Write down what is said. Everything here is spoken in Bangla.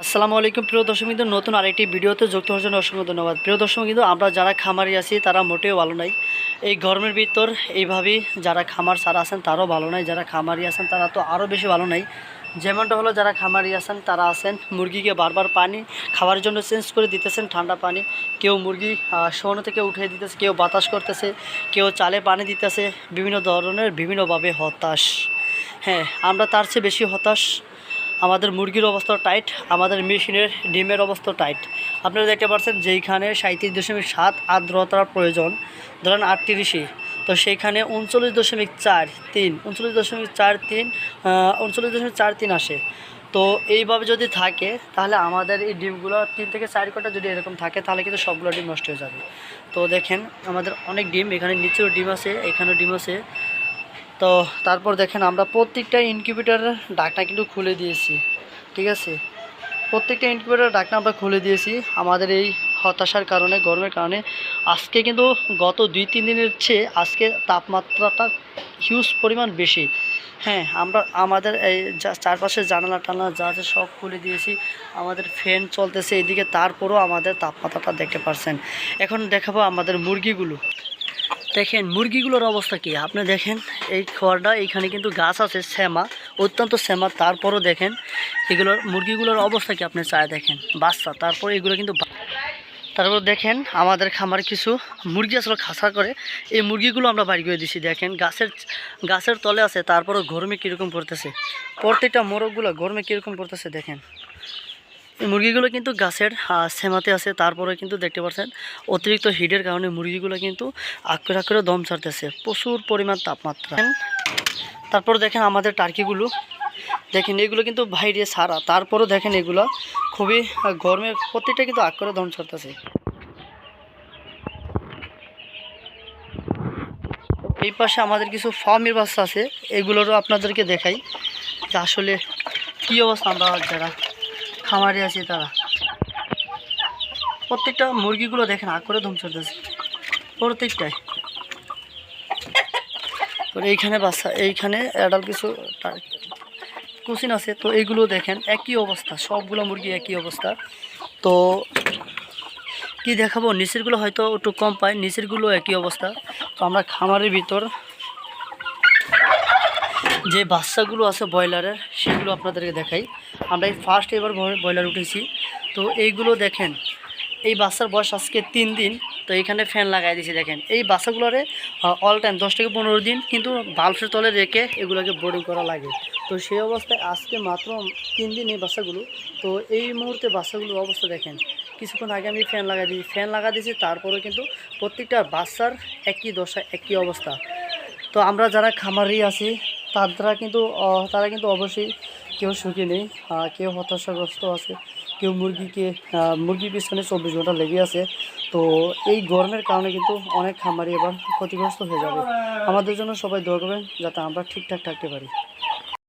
আসসালামু আলাইকুম, প্রিয় দর্শক কিন্তু নতুন আরেকটি ভিডিওতে যুক্ত হওয়ার জন্য অসংখ্য ধন্যবাদ। প্রিয় দর্শক কিন্তু আমরা যারা খামারি আছি, তারা মোটেও ভালো নাই। এই গরমের ভিতর এইভাবেই যারা খামার সারা আছেন, তারাও ভালো নাই। যারা খামারি আছেন, তারা তো আরও বেশি ভালো নাই। যেমনটা হলো, যারা খামারি আছেন, তারা আছেন মুরগিকে বারবার পানি খাওয়ার জন্য চেঞ্জ করে দিতেছেন, ঠান্ডা পানি। কেউ মুরগি শোয়ানো থেকে উঠে দিতেছে, কেউ বাতাস করতেছে, কেউ চালে পানি দিতেছে। বিভিন্ন ধরনের, বিভিন্নভাবে হতাশ। হ্যাঁ আমরা তার চেয়ে বেশি হতাশ। আমাদের মুরগির অবস্থা টাইট আমাদের মেশিনের ডিমের অবস্থা টাইট আপনারা দেখতে পাচ্ছেন যেইখানে সাঁত্রিশ দশমিক সাত আর্দ্রতার প্রয়োজন, ধরেন আটত্রিশে তো সেইখানে উনচল্লিশ দশমিক চার তিন, উনচল্লিশ দশমিক চার তিন উনচল্লিশ দশমিক চার তিন আসে। তো এইভাবে যদি থাকে, তাহলে আমাদের এই ডিমগুলো তিন থেকে চার কটা যদি এরকম থাকে, তাহলে কিন্তু সবগুলো ডিম নষ্ট হয়ে যাবে। তো দেখেন, আমাদের অনেক ডিম, এখানে নিচেও ডিম আছে, এখানেও ডিম আছে। তো তারপর দেখেন আমরা প্রত্যেকটা ইনকিউবেটারের ডাকনা কিন্তু খুলে দিয়েছি, ঠিক আছে? প্রত্যেকটা ইনকিউবেটারের ডাকনা আমরা খুলে দিয়েছি আমাদের এই হতাশার কারণে, গরমের কারণে। আজকে কিন্তু গত দুই, তিন দিনের চেয়ে আজকে তাপমাত্রাটা হিউজ পরিমাণ বেশি। হ্যাঁ আমরা, আমাদের এই চারপাশে জানালা টানালা যা আছে সব খুলে দিয়েছি। আমাদের ফ্যান চলতেছে এদিকে, তারপরও আমাদের তাপমাত্রাটা দেখতে পারছেন। এখন দেখাবো আমাদের মুরগিগুলো। দেখেন, মুরগিগুলোর অবস্থা কি? আপনি দেখেন, এই খড়টা এইখানে কিন্তু গাছ আছে, শ্যামা, অত্যন্ত শ্যামা। তারপরও দেখেন, এগুলোর, মুরগিগুলোর অবস্থা কি আপনি চায় দেখেন? বাচ্চা, তারপর এগুলো কিন্তু তারপর দেখেন, আমাদের খামার কিছু মুরগি আসলে খাসা করে। এই মুরগিগুলো আমরা বাড়ি করে দিছি, দেখেন, গাছের গাছের তলে আছে, তারপরও গরমে কীরকম পড়তেছে? প্রত্যেকটা মোরগগুলো গরমে কীরকম পড়তেছে, দেখেন। মুরগিগুলো কিন্তু গাছের সেমাতে আছে, তারপরে কিন্তু দেখতে পাচ্ছেন অতিরিক্ত হিটের কারণে মুরগিগুলো কিন্তু আঁকড়ে আঁকড়ে দম ছাড়তেছে। প্রচুর পরিমাণ তাপমাত্রা। তারপর দেখেন আমাদের টার্কিগুলো দেখেন এগুলো কিন্তু বাইরে ছাড়া তারপরও দেখেন এগুলো খুবই গরমে প্রত্যেকটা কিন্তু আঁকড়ে দম ছাড়তেছে। এই পাশে আমাদের কিছু ফার্মের বাচ্চা আছে। এগুলোরও আপনাদেরকে দেখাই যে আসলে কী অবস্থা আমরা যারা খামারে আছে তারা। প্রত্যেকটা মুরগিগুলো দেখেন, আগ করে ধুম চলতেছে। প্রত্যেকটাই। তো এইখানে বাচ্চা, এইখানে অ্যাডাল কিছু কুসিন আছে, তো এইগুলো দেখেন, একই অবস্থা, সবগুলো মুরগি একই অবস্থা। তো কি দেখাবো, নিচেরগুলো হয়তো একটু কম পায়, নিচেরগুলো একই অবস্থা। তো আমরা খামারের ভিতর যে বাচ্চাগুলো আছে ব্রয়লারের, সেগুলো আপনাদেরকে দেখাই। আমরা এই ফার্স্ট এবার ব্রয়লার উঠেছি। তো এইগুলো দেখেন, এই বাচ্চার বয়স আজকে তিন দিন। তো এখানে ফ্যান লাগাই দিয়েছি, দেখেন। এই বাচ্চাগুলোরে অল টাইম দশ থেকে পনেরো দিন কিন্তু বাল্বের তলে রেখে এগুলোকে বোর্ডিং করা লাগে। তো সেই অবস্থায় আজকে মাত্র তিন দিন এই বাচ্চাগুলো। তো এই মুহূর্তে বাচ্চাগুলোর অবস্থা দেখেন। কিছুক্ষণ আগে আমি ফ্যান লাগাই দিয়েছি। ফ্যান লাগা দিয়েছি তারপরে কিন্তু প্রত্যেকটা বাচ্চার একই দশা একই অবস্থা। তো আমরা যারা খামারি আছি তারা কিন্তু তারা কিন্তু অবশ্যই কেউ সুখী নেই। কেউ হতাশাগ্রস্ত আছে, কেউ মুরগিকে মুরগির পিছনে চব্বিশ ঘণ্টা লেগে আছে। তো এই গরমের কারণে কিন্তু অনেক খামারি এবার ক্ষতিগ্রস্ত হয়ে যাবে। আমাদের জন্য সবাই দোয়া করবেন, যাতে আমরা ঠিকঠাক থাকতে পারি।